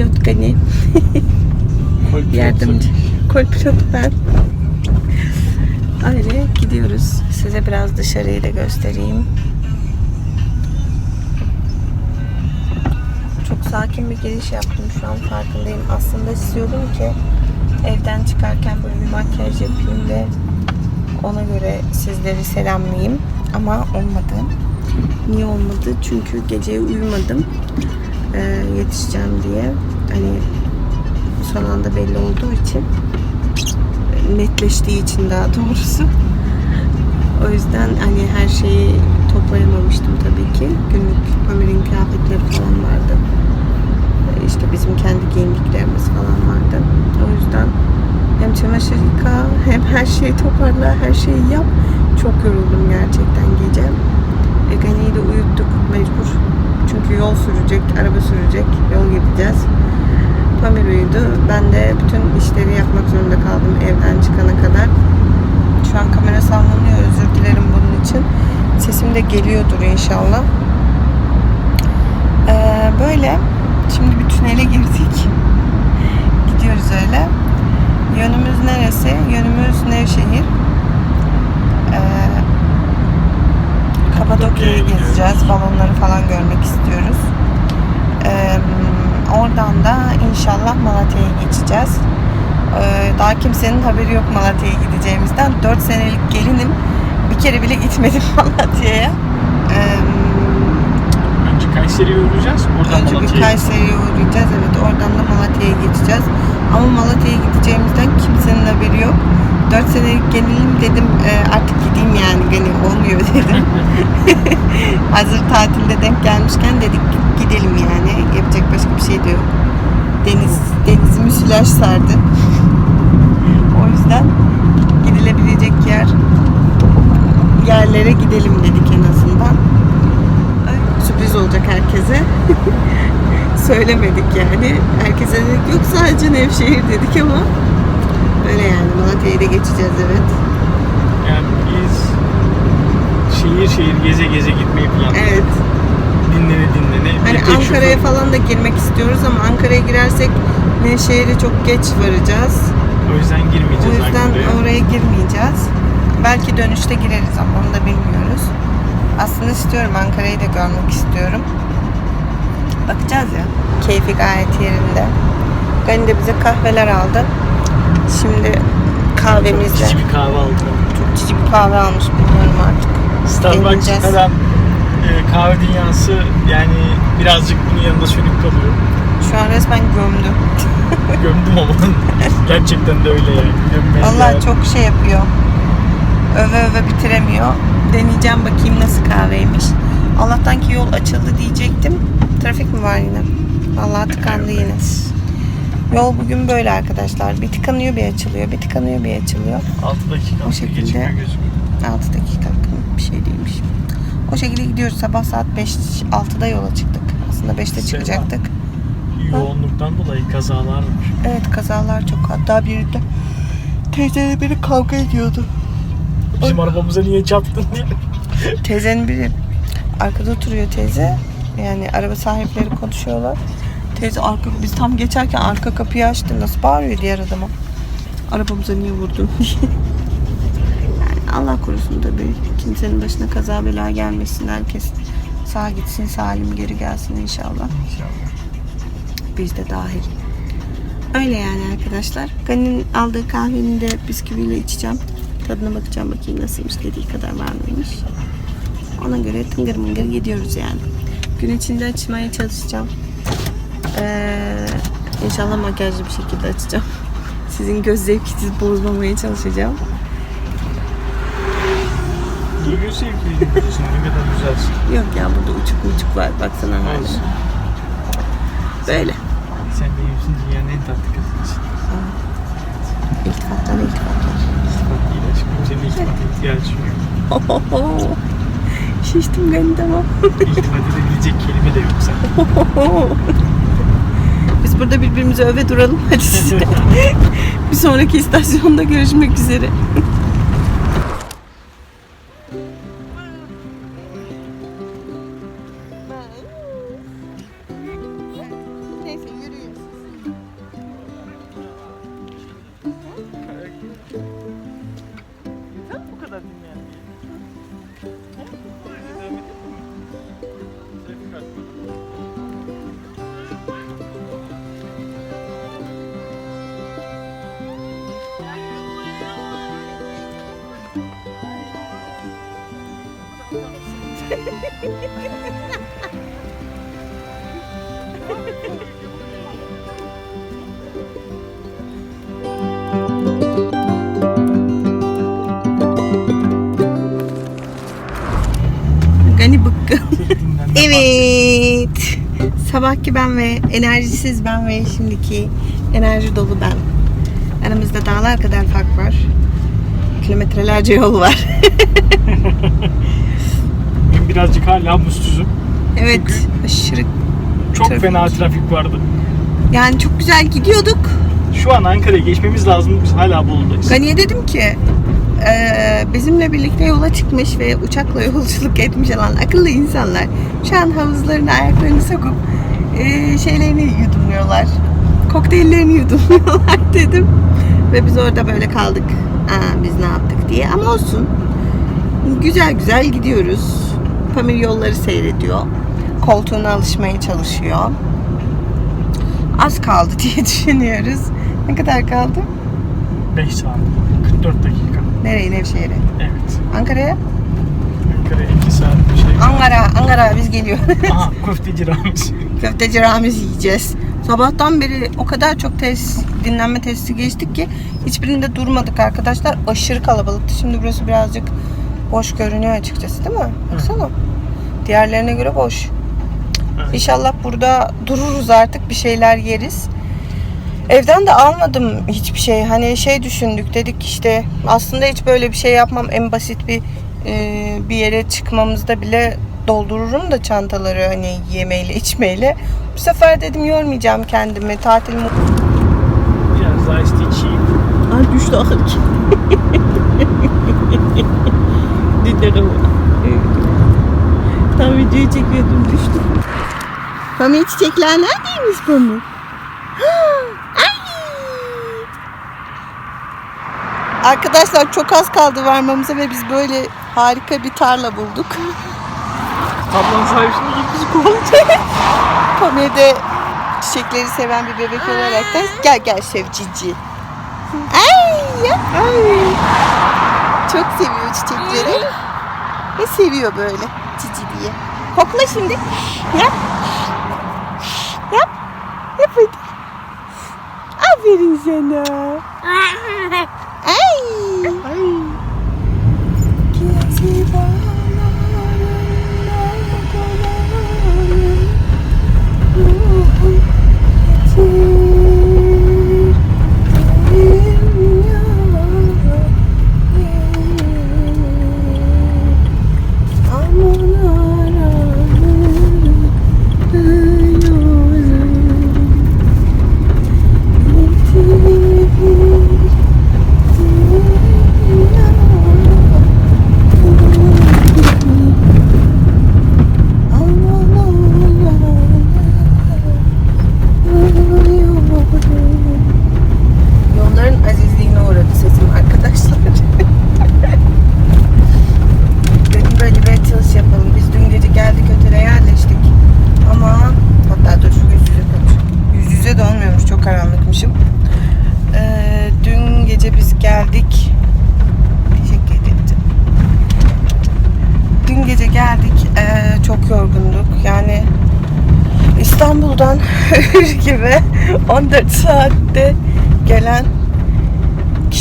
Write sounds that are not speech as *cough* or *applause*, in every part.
Pilot Gani. Yardımcı. Kol pilot ben. Öyle gidiyoruz. Size biraz dışarıyı da göstereyim. Çok sakin bir giriş yaptım şu an farkındayım. Aslında istiyordum ki evden çıkarken böyle bir makyaj yapayım ve ona göre sizleri selamlayayım. Ama olmadı. Niye olmadı? Çünkü gece uyumadım. Ee, yetişeceğim diye. Hani son anda belli olduğu için netleştiği için daha doğrusu. O yüzden hani her şeyi toplayamamıştım tabii ki. Günlük Ömer'in kıyafetleri falan vardı. Ee, İşte bizim kendi giyindiklerimiz falan vardı. O yüzden hem çamaşır yıka hem her şeyi toparla, her şeyi yap. Çok yoruldum gerçekten gece. E, Gani'yi de uyuttuk mecbur. Çünkü yol sürecek, araba sürecek, yol gideceğiz. Pamir uyudu. Ben de bütün işleri yapmak zorunda kaldım evden çıkana kadar. Şu an kamera sallanıyor. Özür dilerim bunun için. Sesim de geliyordur inşallah. Ee, böyle. Şimdi bir tünele girdik. *laughs* Gidiyoruz öyle. Yönümüz neresi? Yönümüz Nevşehir. Ee, Kapadokya'yı gezeceğiz. Balonları falan görmek istiyoruz. Ee, oradan da inşallah Malatya'ya geçeceğiz. Ee, daha kimsenin haberi yok Malatya'ya gideceğimizden. 4 senelik gelinim. Bir kere bile gitmedim *laughs* Malatya'ya. Ee, Önce Kayseri'ye uğrayacağız. Oradan önce Malatya'ya Kayseri'ye uğrayacağız. Evet oradan da Malatya'ya geçeceğiz. Ama Malatya'ya gideceğimizden kimsenin haberi yok. 4 senelik gelinim dedim e, artık gideyim yani gani olmuyor dedim. *laughs* Hazır tatilde denk gelmişken dedik gidelim yani. Yapacak başka bir şey de yok. Deniz, deniz müsilaj sardı. *laughs* o yüzden gidilebilecek yer yerlere gidelim dedik en azından. Sürpriz olacak herkese. *laughs* Söylemedik yani. Herkese dedik yok sadece Nevşehir dedik ama öyle yani Malatya'yı da geçeceğiz evet. Yani biz şehir şehir geze geze gitmeyi planlıyoruz. Evet. Dinlene dinlene. Hani Ankara'ya falan da girmek istiyoruz ama Ankara'ya girersek Nevşehir'e çok geç varacağız. O yüzden O girmeyeceğiz yüzden Ankara'ya. oraya girmeyeceğiz. Belki dönüşte gireriz ama onu da bilmiyoruz. Aslında istiyorum Ankara'yı da görmek istiyorum. Bakacağız ya. Keyfi gayet yerinde. Gani de bize kahveler aldı. Şimdi kahvemizle. Cici bir kahve aldım. Çok cici bir kahve almış bilmiyorum artık. Starbucks falan e, kahve dünyası yani birazcık bunun yanında sönük kalıyor. Şu an resmen gömdü. *laughs* *laughs* Gömdüm ama *laughs* gerçekten de öyle yani. Gömmeye Allah çok şey yapıyor. Öve öve bitiremiyor. Deneyeceğim bakayım nasıl kahveymiş. Allah'tan ki yol açıldı diyecektim. Trafik mi var yine? Allah tıkandı yine. Yol bugün böyle arkadaşlar. Bir tıkanıyor bir açılıyor. Bir tıkanıyor bir açılıyor. 6 dakika O şekilde. gecikme gözüküyor. 6 dakika bir şey değilmiş. O şekilde gidiyoruz. Sabah saat 5 6'da yola çıktık. Aslında 5'te çıkacaktık. Yoğunluktan dolayı kazalar var. Evet kazalar çok. Hatta biri de teyzeyle biri kavga ediyordu. Bizim arabamıza niye çarptın diye. Teyzenin biri arkada oturuyor teyze. Yani araba sahipleri konuşuyorlar. Teyze arka biz tam geçerken arka kapıyı açtı. Nasıl bağırıyor diğer adama. Arabamıza niye vurdun *laughs* yani Allah korusun tabii. Kimsenin başına kaza bela gelmesin. Herkes sağ gitsin salim geri gelsin inşallah. İnşallah. Biz de dahil. Öyle yani arkadaşlar. Gani'nin aldığı kahveni de bisküviyle içeceğim. Tadına bakacağım bakayım nasılmış dediği kadar var mıymış. Ona göre tıngır mıngır gidiyoruz yani. Gün içinde açmaya çalışacağım. Ee, inşallah makyajlı bir şekilde açacağım. *laughs* Sizin göz zevkinizi bozmamaya çalışacağım. Duygu sevgili ne kadar güzelsin. Yok ya burada uçuk uçuk var. Baksana Olsun. haline. Böyle. Sen benimsin dünyanın en tatlı kadınısın. İltifatlar iltifatlar. İltifat değil aşkım. Senin iltifata ihtiyacın yok. Şiştim Gani tamam. İltifat edebilecek kelime de yok. *laughs* Biz burada birbirimize öve duralım. Hadi size. *laughs* bir sonraki istasyonda görüşmek üzere. Gani bıkkın. Evet. Sabahki ben ve enerjisiz ben ve şimdiki enerji dolu ben. Aramızda dağlar kadar fark var. Kilometrelerce yol var. *laughs* Birazcık hala mutsuzum. evet, aşırı. Çok Trafik. fena trafik vardı. Yani çok güzel gidiyorduk. Şu an Ankara'ya geçmemiz lazım. Biz hala Bolu'dayız. Gani'ye dedim ki eee, bizimle birlikte yola çıkmış ve uçakla yolculuk etmiş olan akıllı insanlar şu an havuzlarına ayaklarını sokup eee, şeylerini yudumluyorlar. Kokteyllerini yudumluyorlar *laughs* dedim. Ve biz orada böyle kaldık. Aa, biz ne yaptık diye. Ama olsun. Güzel güzel gidiyoruz. Pamir yolları seyrediyor. Koltuğuna alışmaya çalışıyor. Az kaldı *laughs* diye düşünüyoruz. Ne kadar kaldı? 5 saat. 44 dakika. Nereye Nevşehir'e? Evet. Ankara'ya? Ankara'ya 2 saat bir şey. Ankara, Ankara biz geliyor. Aha köfteci Ramiz. Köfteci Ramiz yiyeceğiz. Sabahtan beri o kadar çok test, dinlenme testi geçtik ki hiçbirinde durmadık arkadaşlar. Aşırı kalabalıktı. Şimdi burası birazcık boş görünüyor açıkçası değil mi? Baksana. Diğerlerine göre boş. Evet. İnşallah burada dururuz artık bir şeyler yeriz. Evden de almadım hiçbir şey. Hani şey düşündük dedik işte aslında hiç böyle bir şey yapmam. En basit bir e, bir yere çıkmamızda bile doldururum da çantaları hani yemeğiyle içmeyle. Bu sefer dedim yormayacağım kendimi. Tatil Biraz daha işte içeyim. Ay düştü *laughs* akıllı. Dinlerim. Tam videoyu çekiyordum düştü. Pamir çiçekler neredeymiş? *gasps* Ay! Arkadaşlar çok az kaldı varmamıza ve biz böyle harika bir tarla bulduk. Ablanın sahibi şimdi gidip bizi kovalayacak. *laughs* Pamir de çiçekleri seven bir bebek olarak da gel gel sev cici. Ay, ya, ay. Çok seviyor çiçekleri. Ve seviyor böyle cici diye. Kokla şimdi. Yap. Yap. Yap hadi. Aferin sana. *laughs* Ay. Ay.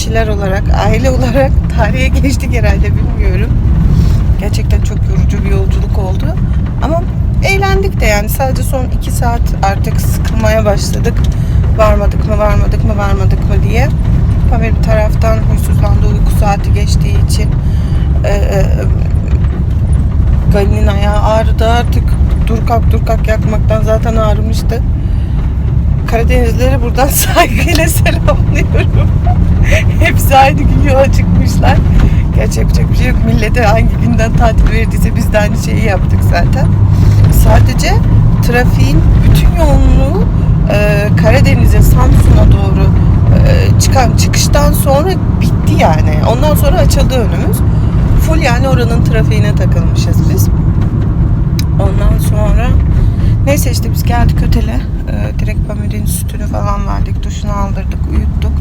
Kişiler olarak, aile olarak *laughs* tarihe geçtik herhalde bilmiyorum. Gerçekten çok yorucu bir yolculuk oldu. Ama eğlendik de yani sadece son iki saat artık sıkılmaya başladık. Varmadık mı, varmadık mı, varmadık mı diye. Pamir bir taraftan huysuzlandı uyku saati geçtiği için. Ee, Galin'in ayağı ağrıdı artık. Dur kalk dur kalk yakmaktan zaten ağrımıştı. Karadenizleri buradan *laughs* saygıyla selamlıyorum. Hepsi aynı gün yola çıkmışlar. Gerçi yapacak bir şey yok. Millete hangi günden tatil verdiyse biz de aynı şeyi yaptık zaten. Sadece trafiğin bütün yoğunluğu e, Karadeniz'e, Samsun'a doğru e, çıkan çıkıştan sonra bitti yani. Ondan sonra açıldı önümüz. Full yani oranın trafiğine takılmışız biz. Ondan sonra neyse işte biz geldik otele. Ee, direkt Pamir'in sütünü falan verdik. Duşunu aldırdık, uyuttuk.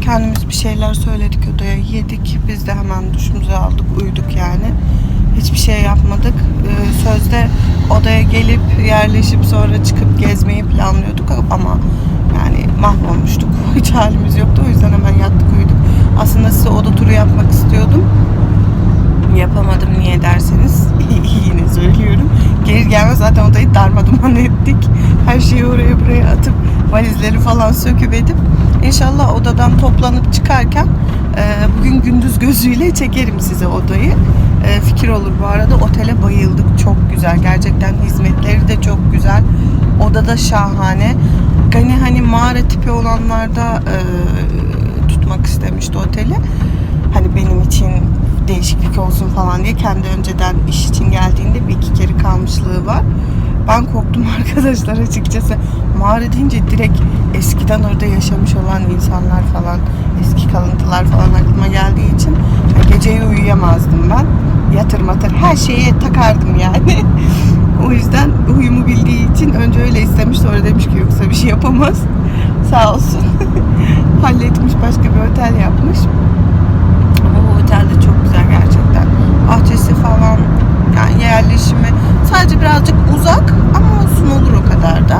Kendimiz bir şeyler söyledik odaya yedik. Biz de hemen duşumuzu aldık, uyuduk yani. Hiçbir şey yapmadık. Ee, sözde odaya gelip yerleşip sonra çıkıp gezmeyi planlıyorduk ama yani mahvolmuştuk. Hiç halimiz yoktu. O yüzden hemen yattık uyuduk. Aslında size oda turu yapmak istiyordum. Yapamadım niye derseniz yine söylüyorum. Gelir gelmez zaten darmaduman ettik. Her şeyi oraya buraya atıp valizleri falan söküp edip inşallah odadan toplanıp çıkarken e, bugün gündüz gözüyle çekerim size odayı. E, fikir olur bu arada otele bayıldık. Çok güzel. Gerçekten hizmetleri de çok güzel. Oda da şahane. Gani hani mağara tipi olanlarda e, tutmak istemişti oteli hani benim için değişiklik olsun falan diye kendi önceden iş için geldiğinde bir iki kere kalmışlığı var. Ben korktum *laughs* arkadaşlar açıkçası. Mağara deyince direkt eskiden orada yaşamış olan insanlar falan, eski kalıntılar falan aklıma geldiği için geceyi uyuyamazdım ben. Yatır matır her şeye takardım yani. *laughs* o yüzden uyumu bildiği için önce öyle istemiş sonra demiş ki yoksa bir şey yapamaz. *laughs* Sağ olsun. Halletmiş başka bir otel yapmış. Ama o otel de çok güzel gerçekten. Bahçesi falan yani yerleşimi sadece birazcık uzak ama olsun olur o kadar da.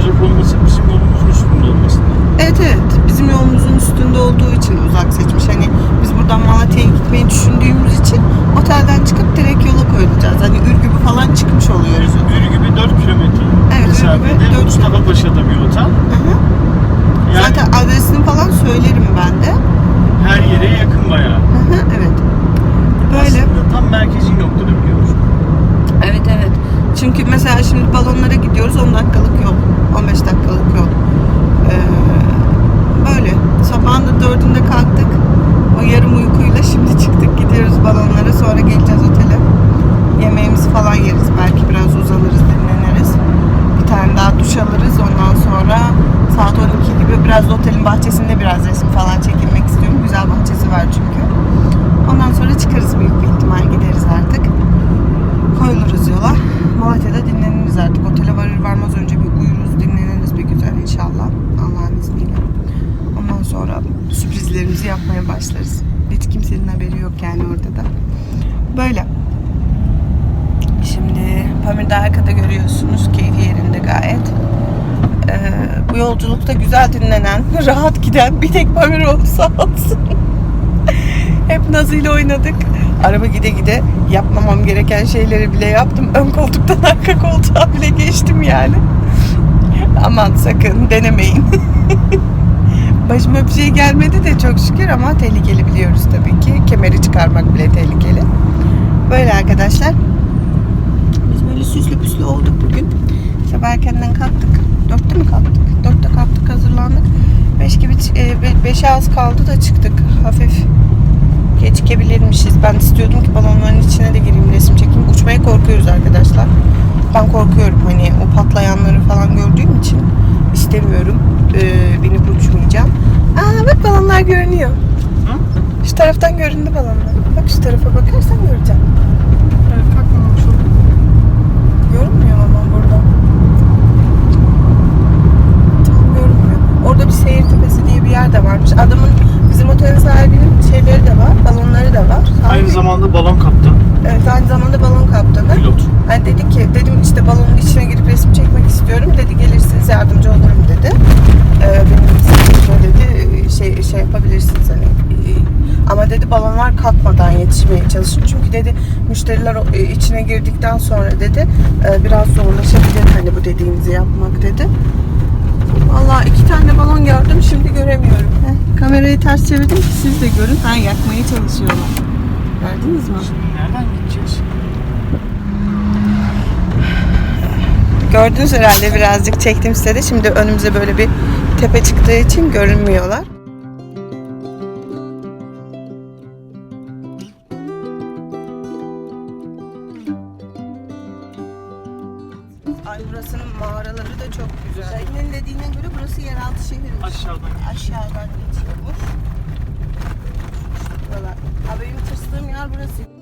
Uzak olması bizim yolumuzun üstünde olmasından. Evet evet bizim yolumuzun üstünde olduğu için uzak seçmiş. Hani biz buradan Malatya'ya gitmeyi düşündüğümüz için otelden çıkıp direkt yola koyulacağız. Hani Ürgüp'ü falan çıkmış oluyoruz. Gibi 4 kilometre Evet, Ürgüp'e dört Mustafa Paşa'da bir otel. Hı hı. Yani Zaten adresini falan söylerim ben de. her yere yakın bayağı. Hı hı, evet. Böyle. Aslında tam merkezi noktada biliyor musun? Evet evet. Çünkü mesela şimdi balonlara gidiyoruz 10 dakikalık yol. 15 dakikalık yol. Ee, böyle. Sabahın da dördünde kalktık. O yarım uykuyla şimdi çıktık gidiyoruz balonlara. Sonra geleceğiz otele. Yemeğimizi falan yeriz. Belki biraz uzanırız, dinleniriz. Bir tane daha duş alırız. Ondan sonra saat 12 gibi biraz da otelin bahçesinde biraz resim falan çekilmek istiyorum. Güzel bahçesi var çünkü. Ondan sonra çıkarız büyük bir ihtimal gideriz artık koyuluruz yola. Malatya'da dinleniriz artık. Otele varır varmaz önce bir uyuruz, dinleniriz bir güzel inşallah. Allah'ın izniyle. Ondan sonra sürprizlerimizi yapmaya başlarız. Hiç kimsenin haberi yok yani orada da. Böyle. Şimdi Pamir'de arkada görüyorsunuz. Keyfi yerinde gayet. Ee, bu yolculukta güzel dinlenen, rahat giden bir tek Pamir oldu sağ olsun. Hep Nazlı ile oynadık. Araba gide gide yapmamam gereken şeyleri bile yaptım. Ön koltuktan arka koltuğa bile geçtim yani. Aman sakın denemeyin. *laughs* Başıma bir şey gelmedi de çok şükür ama tehlikeli biliyoruz tabii ki. Kemeri çıkarmak bile tehlikeli. Böyle arkadaşlar. Biz böyle süslü püslü olduk bugün. Sabah erkenden kalktık. Dörtte mi kalktık? Dörtte kalktık hazırlandık. Beş gibi, e, be- beşe az kaldı da çıktık. Hafif gecikebilirmişiz. Ben istiyordum ki balonların içine de gireyim resim çekeyim. Uçmaya korkuyoruz arkadaşlar. Ben korkuyorum hani o patlayanları falan gördüğüm için istemiyorum. Ee, binip uçmayacağım. Aa bak balonlar görünüyor. Hı? Şu taraftan göründü balonlar. Bak şu tarafa bakarsan göreceğim. Evet, kalkmamış oldum. Görünmüyor ama burada. Tam görünmüyor. Orada bir seyir tepesi diye bir yer de varmış. Adamın bizim otelin sahibinin şeyleri de var, balonları da var. Aynı Sahibi- zamanda balon kaptan, Evet, aynı zamanda balon kaptanı. pilot. Yani dedi ki, dedim işte balonun içine girip resim çekmek istiyorum. Dedi gelirsiniz yardımcı olurum dedi. Ee, benim dedi şey şey yapabilirsiniz hani. Ama dedi balonlar kalkmadan yetişmeye çalışın. Çünkü dedi müşteriler e, içine girdikten sonra dedi e, biraz zorlaşabilir hani bu dediğinizi yapmak dedi. Vallahi iki tane balon gördüm şimdi göremiyorum. Heh, kamerayı ters çevirdim ki siz de görün. Ha yakmaya çalışıyorlar. Gördünüz mü? Şimdi nereden gideceğiz? Gördünüz herhalde birazcık çektim size de. Şimdi önümüze böyle bir tepe çıktığı için görünmüyorlar. Ay burasının mağaraları da çok güzel. Şahin'in dediğine göre burası yeraltı şehirmiş. Aşağıdan Aşağıdan geçiyormuş. Buralar. Abi tırstığım yer burası.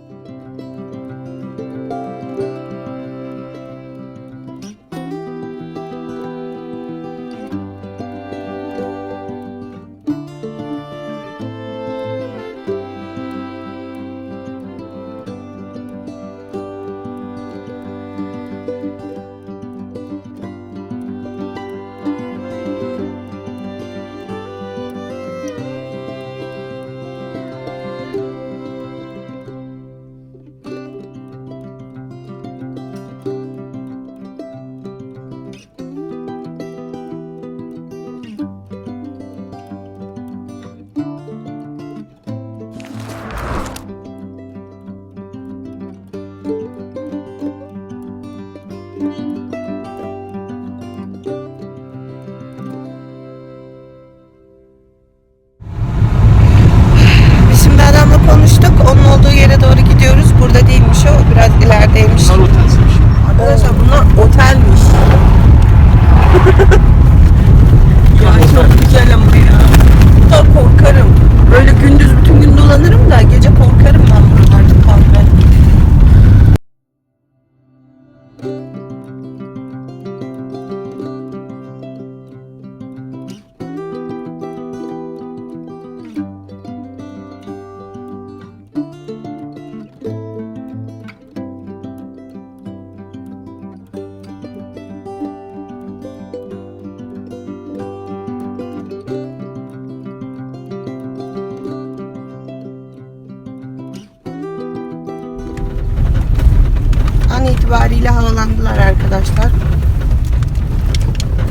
İtibariyle havalandılar arkadaşlar.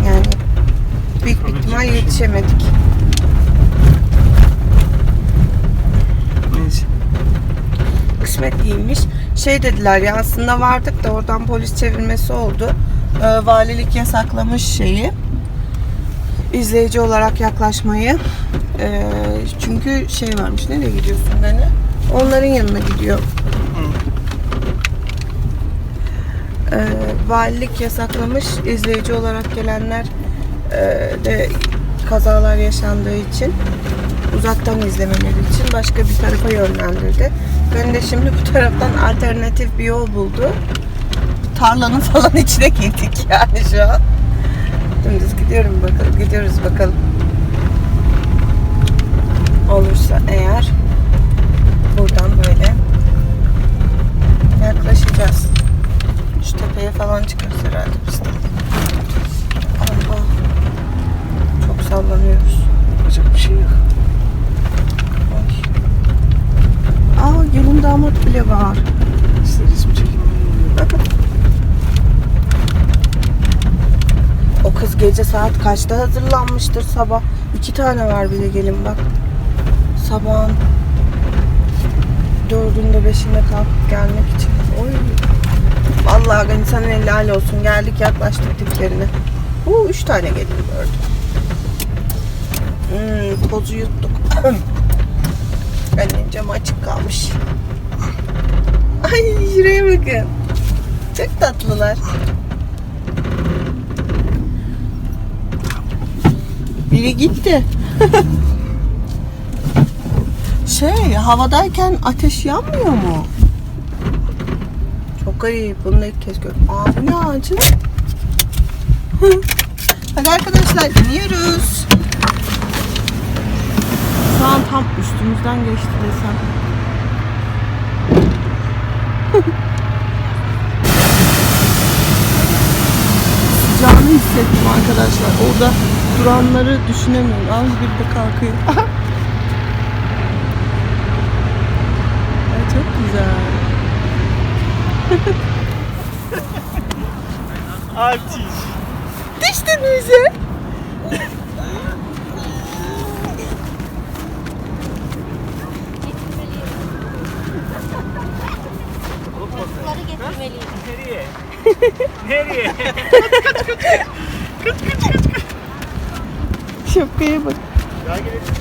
Yani büyük bir ihtimal yetişemedik. Neyse. kısmet değilmiş. Şey dediler ya aslında vardık da oradan polis çevirmesi oldu. Ee, valilik yasaklamış şeyi. izleyici olarak yaklaşmayı. Ee, çünkü şey varmış. Nereye gidiyorsun beni? Onların yanına gidiyor. Ee, valilik yasaklamış. izleyici olarak gelenler e, de kazalar yaşandığı için uzaktan izlemeleri için başka bir tarafa yönlendirdi. Ben de şimdi bu taraftan alternatif bir yol buldu. Tarlanın falan *laughs* içine girdik yani şu an. Dümdüz gidiyorum bakalım, gidiyoruz bakalım. Olursa eğer buradan böyle yaklaşacağız. Şu tepeye falan çıkarız herhalde biz de. Allah. Çok sallanıyoruz. Yapacak bir şey yok. Ay. Aa gelin damat bile var. İşte resim geliyor. O kız gece saat kaçta hazırlanmıştır sabah? İki tane var bir de gelin bak. Sabahın dördünde beşinde kalkıp gelmek için. Oy. Vallahi sana helal olsun. Geldik yaklaştık diplerine. Uuu üç tane gelin gördüm. Hmm, pozu yuttuk. *coughs* Benim cam açık kalmış. Ay şuraya bakın. Çok tatlılar. Biri gitti. *laughs* şey havadayken ateş yanmıyor mu? Garip. Bunu da ilk kez gördüm. Aa bu ne ağacı? Hadi arkadaşlar iniyoruz. Şu an tam üstümüzden geçti desem. Sıcağını hissettim arkadaşlar. Orada duranları düşünemiyorum. Az bir de kalkıyor. *laughs* Ay, çok güzel. Artist. Düştün bize. Çocukları getirmeliyim. Nereye? *laughs* Nereye? Şapkaya bak. Daha gelelim.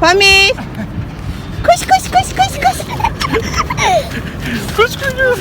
Pamir. Koş koş koş koş koş. Koş koş.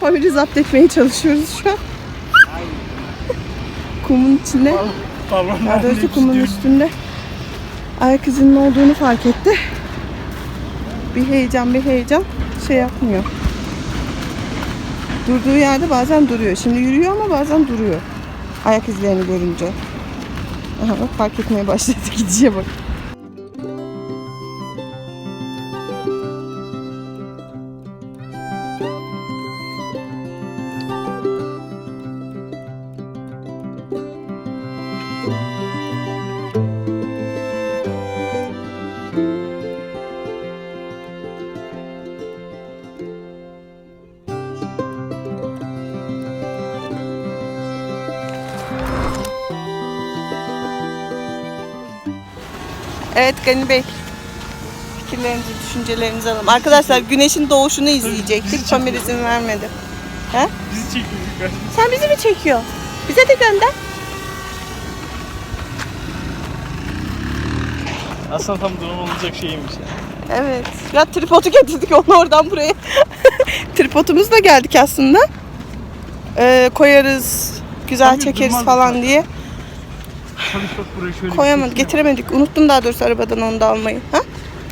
Pamir'i zapt etmeye çalışıyoruz şu an. Kumun içinde. Daha doğrusu kumun üstünde. Ayak izinin olduğunu fark etti. Bir heyecan bir heyecan şey yapmıyor. Durduğu yerde bazen duruyor. Şimdi yürüyor ama bazen duruyor. Ayak izlerini görünce. Aha bak fark etmeye başladı *laughs* gidişe bak. Evet Gani Bey. Fikirlerinizi, düşüncelerinizi alalım. Arkadaşlar güneşin doğuşunu izleyecektik. Pamir izin vermedi. He? Bizi çekiyor. Sen bizi mi çekiyor? Bize de gönder. Aslında tam drone olacak şeymiş ya. Evet. Ya tripodu getirdik onu oradan buraya. *laughs* Tripodumuzla geldik aslında. Ee, koyarız, güzel Tabii, çekeriz durmaz falan zaten. diye. Buraya şöyle Koyamadık, getiremedik. Unuttum daha doğrusu arabadan onu da almayı. Ha?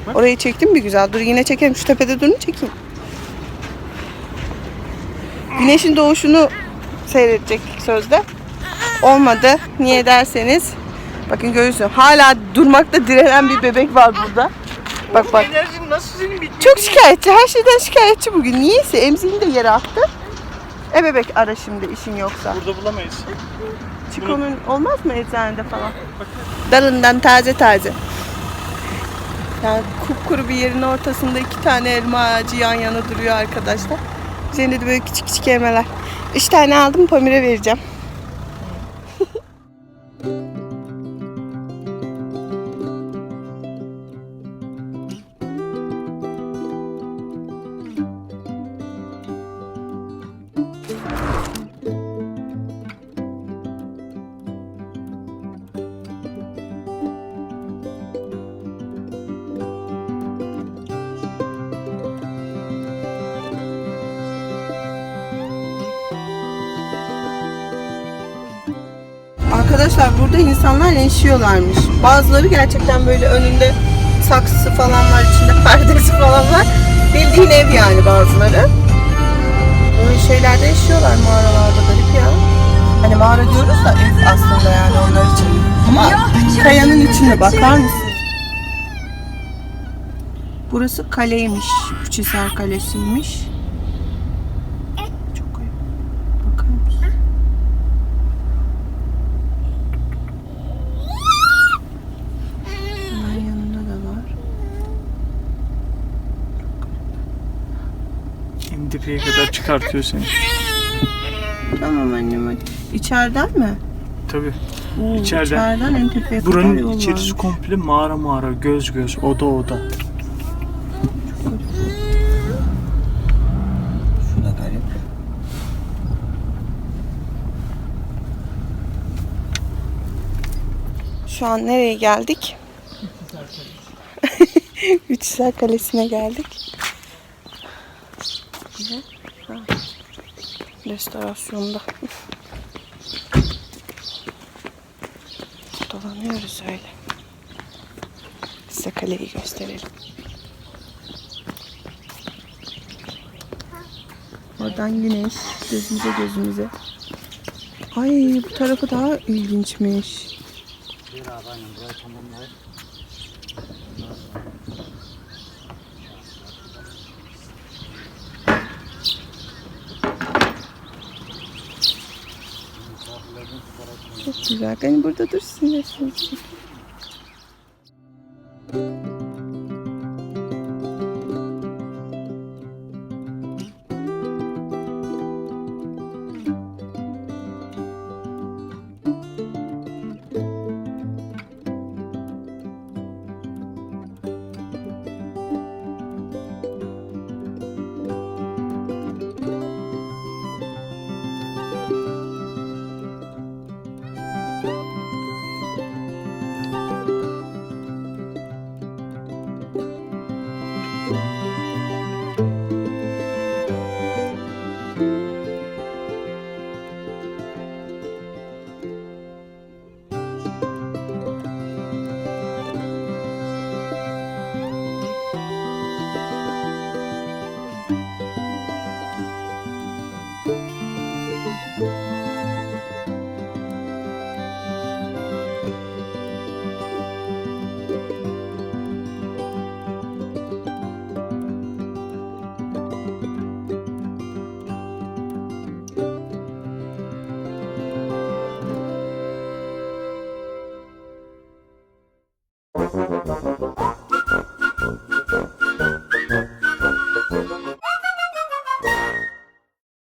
Bak. Orayı çektim bir güzel. Dur yine çekelim. Şu tepede durun çekeyim. Güneşin doğuşunu seyredecektik sözde. Olmadı. Niye derseniz. Bakın görüyorsun. Hala durmakta direnen bir bebek var burada. Bak bak. Enerjin nasıl senin bitmiyor? Çok şikayetçi. Her şeyden şikayetçi bugün. Niyeyse emziğini de yere attı. E bebek ara şimdi işin yoksa. Burada bulamayız. Çikonun olmaz mı eczanede falan? Dalından taze taze. Yani kupkuru bir yerin ortasında iki tane elma ağacı yan yana duruyor arkadaşlar. Üzerinde de böyle küçük küçük elmalar. Üç tane aldım Pamir'e vereceğim. *laughs* Arkadaşlar burada insanlar yaşıyorlarmış. Bazıları gerçekten böyle önünde saksısı falan var, içinde *laughs* perdesi falan var. Bildiğin ev yani bazıları. Böyle şeylerde yaşıyorlar mağaralarda garip ya. Hani mağara diyoruz da ev aslında yani onlar için. Ama kayanın içine bakar mısın? Burası kaleymiş. Üçhisar Kalesi'ymiş. Çok garip. Bakar mısın? Hemen yanında da var. En tepeye kadar çıkartıyor seni. Tamam annem hadi. İçeriden mi? Tabii. Oo, İçeriden. İçeriden en tepeye kadar Buranın yol içerisi varmış. komple mağara mağara, göz göz, oda oda. Şu da garip. Şu an nereye geldik? *laughs* Üçhisar Kalesi'ne geldik. Restorasyonda. Dolanıyoruz öyle. Size kaleyi gösterelim. Oradan güneş gözümüze gözümüze. Ay bu tarafı daha ilginçmiş. Çok güzel. Hani burada dursun resmi.